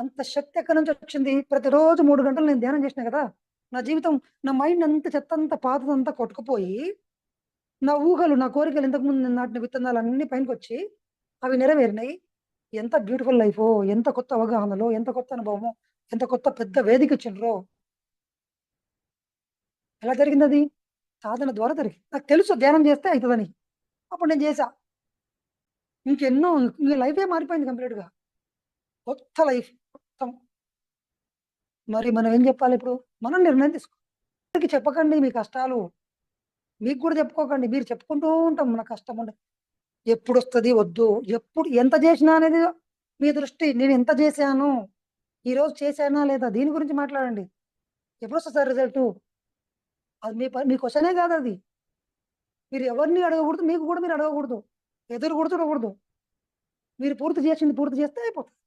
అంత శక్తి ఎక్కడి నుంచి వచ్చింది? ప్రతిరోజు మూడు గంటలు నేను ధ్యానం చేసిన కదా నా జీవితం నా మైండ్ అంత చెత్త అంతా పాతదంతా కొట్టుకుపోయి నా ఊహలు నా కోరికలు ఇంతకుముందు నేను నాటిన విత్తనాలు అన్ని పైనకి వచ్చి అవి నెరవేరినాయి. ఎంత బ్యూటిఫుల్ లైఫ్ ఎంత కొత్త అవగాహనలో ఎంత కొత్త అనుభవమో ఎంత కొత్త పెద్ద వేదిక ఇచ్చిండ్రో. ఎలా జరిగింది అది సాధన ద్వారా జరిగింది. నాకు తెలుసు ధ్యానం చేస్తే అవుతుందని అప్పుడు నేను చేశా. ఇంకెన్నో ఇంక లైఫే మారిపోయింది కంప్లీట్గా. కొత్త లైఫ్. మరి మనం ఏం చెప్పాలి ఇప్పుడు? మనం నిర్ణయం తీసుకో. చెప్పకండి మీ కష్టాలు. మీకు కూడా చెప్పుకోకండి. మీరు చెప్పుకుంటూ ఉంటాం. మన కష్టం ఉండే ఎప్పుడు వస్తుంది? వద్దు. ఎప్పుడు ఎంత చేసినా అనేది మీ దృష్టి. నేను ఎంత చేశాను? ఈరోజు చేశానా లేదా? దీని గురించి మాట్లాడండి. ఎప్పుడు వస్తుంది సార్ రిజల్ట్ అది మీ మీ క్వశ్చనే కాదు అది. మీరు ఎవరిని అడగకూడదు మీకు కూడా మీరు అడగకూడదు. ఎదురు కూడా చూడకూడదు మీరు పూర్తి చేసింది పూర్తి చేస్తే అయిపోతుంది.